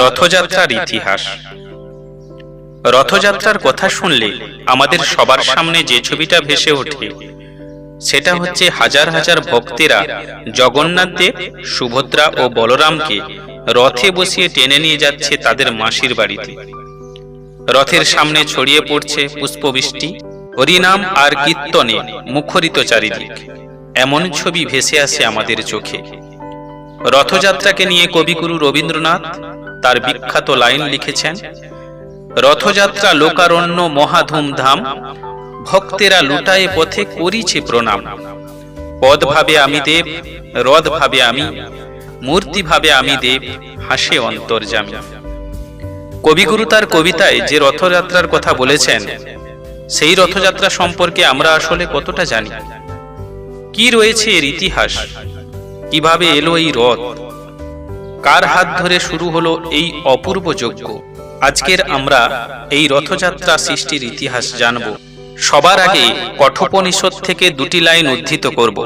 রথযাত্রার ইতিহাস। রথযাত্রার কথা শুনলে আমাদের সবার সামনে যে ছবিটা ভেসে ওঠে, সেটা হচ্ছে হাজার হাজার ভক্তেরা জগন্নাথ দেব, সুভদ্রা ও বলরামকে রথে বসিয়ে টেনে নিয়ে যাচ্ছে তাদের মাসির বাড়িতে। রথের সামনে ছড়িয়ে পড়ছে পুষ্পবৃষ্টি, হরিনাম আর কীর্তনে মুখরিত চারিদিক। এমন ছবি ভেসে আসে আমাদের চোখে। রথযাত্রাকে নিয়ে কবিগুরু রবীন্দ্রনাথ তার বিখ্যাত লাইন লিখেছেন, রথযাত্রা লোকারণ্য মহাধুমধাম ভক্তেরা লুটায়ে পথে করিছে প্রণাম। পদ ভাবে আমি দেব রথ ভাবে আমি মূর্তি ভাবে আমি দেব, হাসে অন্তর্জামী কবিগুরু তার কবিতায় যে রথযাত্রার কথা বলেছেন, সেই রথযাত্রা সম্পর্কে আমরা আসলে কতটা জানি? কি রয়েছে এর ইতিহাস? কীভাবে এলো এই রথ? কার হাত ধরে শুরু হলো এই অপূর্ব যজ্ঞ? আজকের আমরা এই রথযাত্রা সৃষ্টির ইতিহাস জানব। সবার আগে কঠোপনিষদ থেকে দুটি লাইন উদ্ধৃত করব।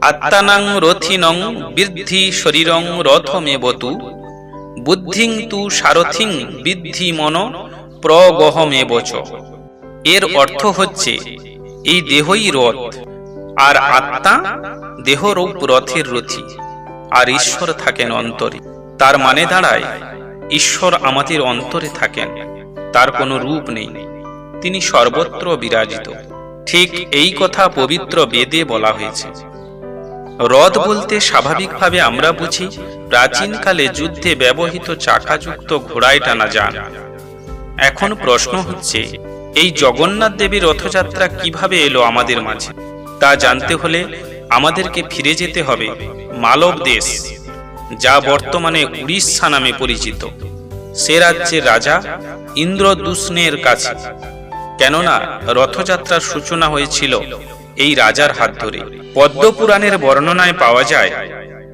আত্মানাং রথিনং বৃদ্ধি শরীরং রথমেবতু, বুদ্ধিং তু সারথিং বৃদ্ধি মন প্রগহমেবচ এর অর্থ হচ্ছে, এই দেহই রথ, আর আত্মা দেহরূপ রথের রথি আর ঈশ্বর থাকেন অন্তরে। তার মানে দাঁড়ায়, ঈশ্বর আমাদের অন্তরে থাকেন, তার কোনো রূপ নেই। তিনি সর্বত্র বিরাজিত। ঠিক এই কথা পবিত্র বেদে বলা হয়েছে। রথ বলতে স্বাভাবিকভাবে আমরা বুঝি, প্রাচীনকালে যুদ্ধে ব্যবহৃত চাকাযুক্ত ঘোড়ায় টানা যান। এখন প্রশ্ন হচ্ছে, এই জগন্নাথ দেবীর রথযাত্রা কীভাবে এলো আমাদের মাঝে? তা জানতে হলে আমাদেরকে ফিরে যেতে হবে মালব দেশ, যা বর্তমানে উড়িষ্যা নামে পরিচিত। সে রাজ্যের রাজা ইন্দ্রদূষ্ণের কাছে। কেননা রথযাত্রার সূচনা হয়েছিল এই রাজার হাত ধরে। পদ্মপুরাণের বর্ণনায় পাওয়া যায়,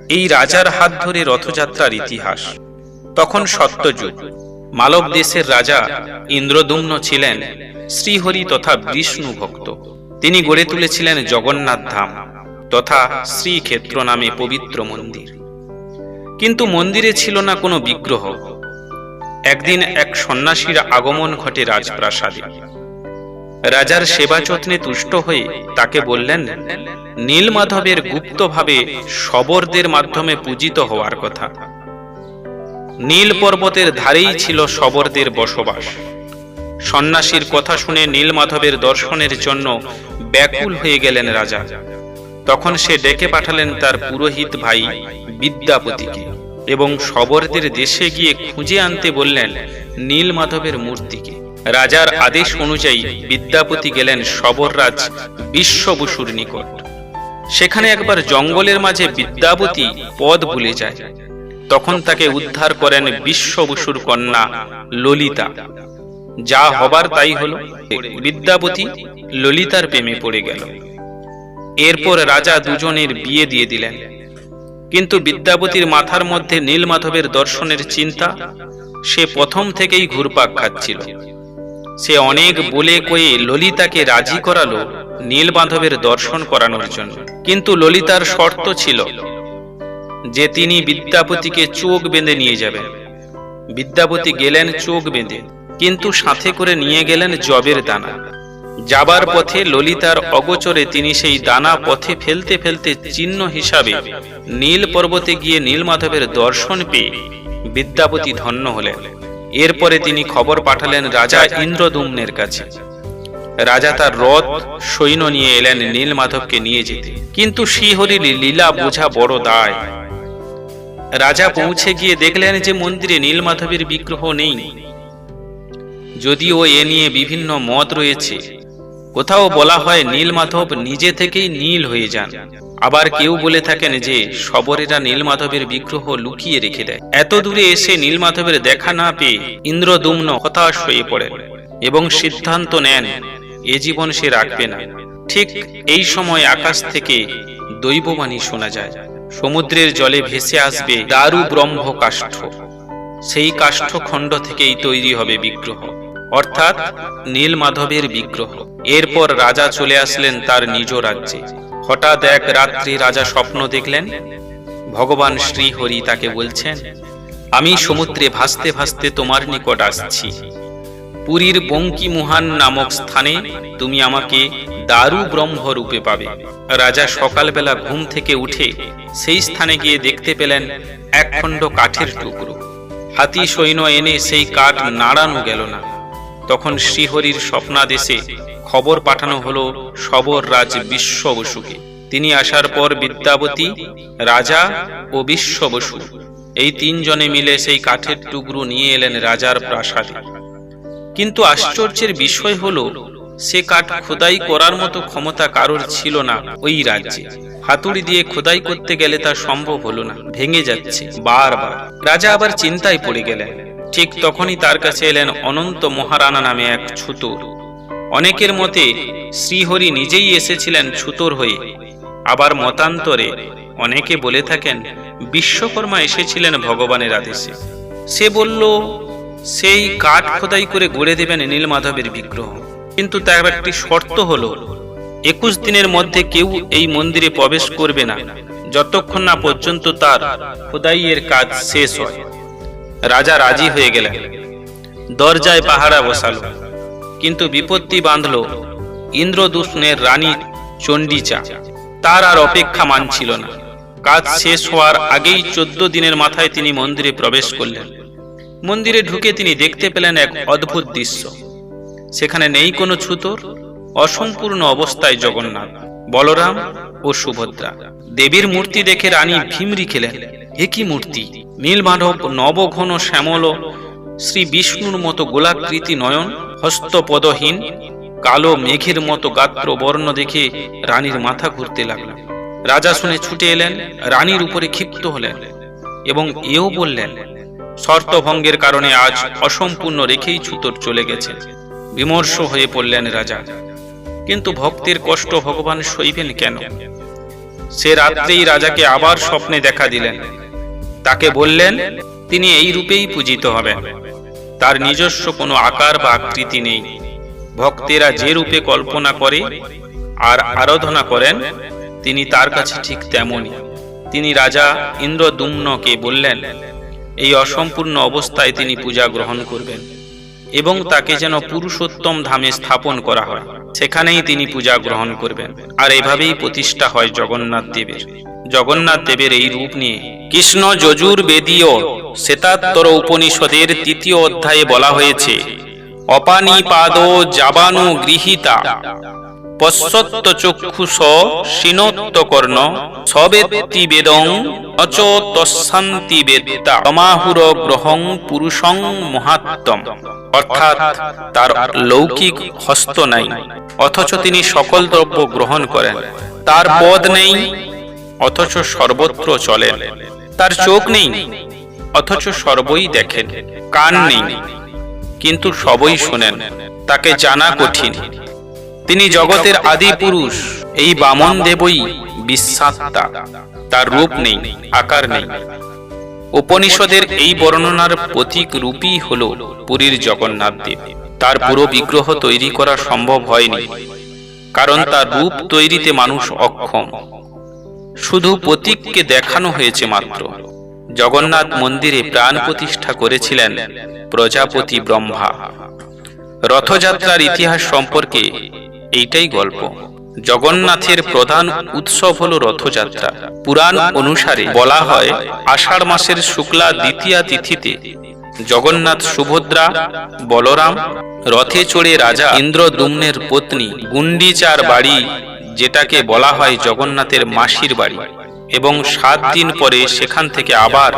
এই রাজার হাত ধরে রথযাত্রার ইতিহাস। তখন সত্যযুগ। মালব দেশের রাজা ইন্দ্রদুম্ন ছিলেন শ্রীহরি তথা বিষ্ণু ভক্ত। তিনি গড়ে তুলেছিলেন জগন্নাথ ধাম। তথা শ্রীক্ষেত্র নামে পবিত্র মন্দির। কিন্তু মন্দিরে ছিল না কোনো বিগ্রহ। একদিন এক সন্ন্যাসীর আগমন ঘটে রাজপ্রাসাদে। রাজার সেবা যত্নে তুষ্ট হয়ে তাকে বললেন, নীলমাধবের গুপ্তভাবে শবরদের মাধ্যমে পূজিত হওয়ার কথা। নীল পর্বতের ধারেই ছিল শবরদের বসবাস। সন্ন্যাসীর কথা শুনে নীলমাধবের দর্শনের জন্য ব্যাকুল হয়ে গেলেন রাজা। তখন সে ডেকে পাঠালেন তার পুরোহিত ভাই বিদ্যাপতিকে এবং শবরদের দেশে গিয়ে খুঁজে আনতে বললেন নীলমাধবের মূর্তিকে। রাজার আদেশ অনুযায়ী বিদ্যাপতি গেলেন শবররাজ বিশ্ববসুর নিকট। সেখানে একবার জঙ্গলের মাঝে বিদ্যাপতি পদ ভুলে যায়। তখন তাকে উদ্ধার করেন বিশ্ববসুর কন্যা ললিতা। যা হবার তাই হলো। বিদ্যাপতি ললিতার প্রেমে পড়ে গেল। এরপর রাজা দুজনের বিয়ে দিয়ে দিলেন। কিন্তু বিদ্যাপতির মাথার মধ্যে নীলমাধবের দর্শনের চিন্তা, সে প্রথম থেকেই ঘুরপাক খাচ্ছিল। সে অনেক বলে কয়ে ললিতাকে রাজি করালো নীলমাধবের দর্শন করানোর জন্য। কিন্তু ললিতার শর্ত ছিল যে তিনি বিদ্যাপতিকে চোখ বেঁধে নিয়ে যাবেন। বিদ্যাপতি গেলেন চোখ বেঁধে, কিন্তু সাথে করে নিয়ে গেলেন জবের দানা। যাবার পথে ললিতার অগোচরে তিনি সেই দানা পথে ফেলতে ফেলতে চিহ্ন হিসাবে নীল পর্বতে গিয়ে নীলমাধবের দর্শন পেয়ে বিদ্যাপতি ধন্য হলেন। এরপরে তিনি খবর পাঠালেন রাজা ইন্দ্রদুম্নের কাছে। রাজা তার রথ সৈন্য নিয়ে এলেন নীলমাধবকে নিয়ে যেতে। কিন্তু শ্রীহরির লীলা বোঝা বড় দায়। রাজা পৌঁছে গিয়ে দেখলেন যে মন্দিরে নীলমাধবের বিগ্রহ নেই। যদিও এ নিয়ে বিভিন্ন মত রয়েছে কোথাও বলা হয় নীলমাধব নিজে থেকেই নীল হয়ে যান। আবার কেউ বলে থাকেন যে শবরেরা নীলমাধবের বিগ্রহ লুকিয়ে রেখে দেয়। এত দূরে এসে নীলমাধবের দেখা না পেয়ে ইন্দ্রদুম্ন হতাশ হয়ে পড়েন এবং সিদ্ধান্ত নেন, এ জীবন সে রাখবে না। ঠিক এই সময় আকাশ থেকে দৈববাণী শোনা যায়। সমুদ্রের জলে ভেসে আসবে দারু ব্রহ্ম কাষ্ঠ সেই কাষ্ঠখণ্ড থেকেই তৈরি হবে বিগ্রহ। অর্থাৎ নীলমাধবের বিগ্রহ। এরপর রাজা চলে আসলেন তার নিজ রাজ্যে। হঠাৎ এক রাত্রি রাজা স্বপ্ন দেখলেন, ভগবান শ্রীহরি তাকে বলছেন, আমি সমুদ্রে ভাসতে ভাসতে তোমার নিকট আসছি। পুরীর বঙ্কি মুহান নামক স্থানে তুমি আমাকে দারু ব্রহ্ম রূপে পাবে। রাজা সকালবেলা ঘুম থেকে উঠে সেই স্থানে গিয়ে দেখতে পেলেন একখণ্ড কাঠের টুকরো। হাতি সৈন্য এনে সেই কাঠ নাড়ানো গেল না। তখন শ্রীহরির স্বপ্নাদেশে খবর পাঠানো হলো সবর রাজ বিশ্ব বসুকে তিনি আসার পর বিদ্যাবতী, রাজা ও বিশ্ব বসু এই তিনজনে মিলে সেই কাঠের টুকরো নিয়ে এলেন রাজার প্রাসাদে। কিন্তু আশ্চর্যের বিষয় হলো, সে কাঠ খোদাই করার মতো ক্ষমতা কারোর ছিল না ওই রাজ্যে। হাতুড়ি দিয়ে খোদাই করতে গেলে তা সম্ভব হলো না, ভেঙে যাচ্ছে বারবার। রাজা আবার চিন্তায় পড়ে গেলেন। ঠিক তখনই তার কাছে এলেন অনন্ত মহারানা নামে এক ছুতোর। অনেকের মতে শ্রীহরি নিজেই এসেছিলেন ছুতোর হয়ে। আবার মতান্তরে অনেকে বলে থাকেন, বিশ্বকর্মা এসেছিলেন ভগবানের আদেশে। সে বলল, সেই কাঠ খোদাই করে গড়ে দেবেন নীলমাধবের বিগ্রহ। কিন্তু তার একটি শর্ত হলো, একুশ দিনের মধ্যে কেউ এই মন্দিরে প্রবেশ করবে না। যতক্ষণ না পর্যন্ত তার খোদাইয়ের কাজ শেষ হয়। রাজা রাজি হয়ে গেলেন। দরজায় পাহারা বসাল, কিন্তু বিপত্তি বাঁধল ইন্দ্রদূষণের রানী চণ্ডীচা। তার আর অপেক্ষা মানছিল না। কাজ শেষ হওয়ার আগেই চোদ্দ দিনের মাথায় তিনি মন্দিরে প্রবেশ করলেন। মন্দিরে ঢুকে তিনি দেখতে পেলেন এক অদ্ভুত দৃশ্য। সেখানে নেই কোনো ছুতোর, অসম্পূর্ণ অবস্থায় জগন্নাথ, বলরাম ও সুভদ্রা। দেবীর মূর্তি দেখে রানী ভীমরি খেলেন। এ কি মূর্তি, নীলমাধব, নবঘন, শ্যামল, শ্রী বিষ্ণুর মতো গোলাকৃতি নয়ন, হস্তপদহীন, কালো মেঘের মতো গাত্র বর্ণ দেখে রানীর মাথা ঘুরতে লাগল। রাজা শুনে ছুটে এলেন, রানীর উপরে ক্ষিপ্ত হলেন এবং এও বললেন, শর্তভঙ্গের কারণে আজ অসম্পূর্ণ রেখেই ছুতোর চলে গেছে। বিমর্ষ হয়ে পড়লেন রাজা। কিন্তু ভক্তের কষ্ট ভগবান সইবেন কেন? সে রাত্রেই রাজাকে আবার স্বপ্নে দেখা দিলেন। তাকে বললেন, তিনি এই রূপেই পূজিত হবেন। তার নিজস্ব কোনো আকার বা আকৃতি নেই। ভক্তেরা যে রূপে কল্পনা করে আর আরাধনা করেন, তিনি তার কাছে ঠিক তেমনই তিনি রাজা ইন্দ্রদুম্নকে বললেন, এই অসম্পূর্ণ অবস্থায় তিনি পূজা গ্রহণ করবেন এবং তাকে যেন পুরুষোত্তম ধামে স্থাপন করা হয়। সেখানেই তিনি পূজা গ্রহণ করবেন। আর এভাবেই প্রতিষ্ঠা হয় জগন্নাথ দেবের। জগন্নাথ দেবের এই রূপ নিয়ে কৃষ্ণ যজুর বেদীয় শ্বেতাত্তর উপনিষদের তৃতীয় অধ্যায়ে বলা হয়েছে অপানি পাদ জাবানু গৃহীতা, পশ্যত্ত চক্ষুষ শিনোত্ত কর্ণ সবেত্তি বেদং অচ তস্যান্তি বেত্তা, তমাহুর গ্রহং পুরুষং মহাত্তম। অর্থাৎ তার লৌকিক হস্ত নাই। অথচ তিনি সকল দ্রব্য গ্রহণ করেন। তার পদ নেই অথচ সর্বত্র চলেন তার চোখ নেই অথচ সর্বই দেখেন কান নেই। কিন্তু সবই শোনেন তাকে জানা কঠিন। তিনি জগতের আদি পুরুষ এই বামন দেবই বিশ্বাত্মা তার রূপ নেই আকার নেই। উপনিষদের এই বর্ণনার প্রতীক রূপই হল পুরীর জগন্নাথ দেব। তার পুরো বিগ্রহ তৈরি করা সম্ভব হয়নি, কারণ তার রূপ তৈরিতে মানুষ অক্ষম। শুধু প্রতীককে দেখানো হয়েছে মাত্র। জগন্নাথ মন্দিরে প্রাণ প্রতিষ্ঠা করেছিলেন প্রজাপতি ব্রহ্মা। রথযাত্রার ইতিহাস সম্পর্কে এইটাই গল্প। জগন্নাথের প্রধান উৎসব হল রথযাত্রা। পুরাণ অনুসারে বলা হয়, আষাঢ় মাসের শুক্লা দ্বিতীয়া তিথিতে জগন্নাথ সুভদ্রা, বলরাম, রথে চড়ে রাজা ইন্দ্রদুম্নের পত্নী গুন্ডিচার বাড়ি, যেটাকে বলা হয় জগন্নাথের মাসির বাড়ি, এবং সাত দিন পরে সেখান থেকে আবার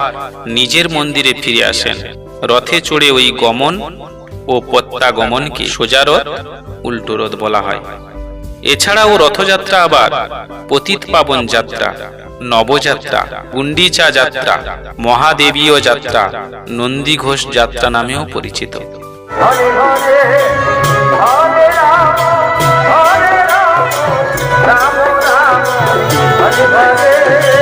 নিজের মন্দিরে ফিরে আসেন। রথে চড়ে ওই গমন ও প্রত্যাগমনকে সোজা রথ, উল্টো রথ বলা হয়। এছাড়াও রথযাত্রা আবার পতিত পাবন যাত্রা, নবযাত্রা গুন্ডিচা যাত্রা, মহাদেবীয় যাত্রা, নন্দী ঘোষ যাত্রা নামেও পরিচিত। হরে।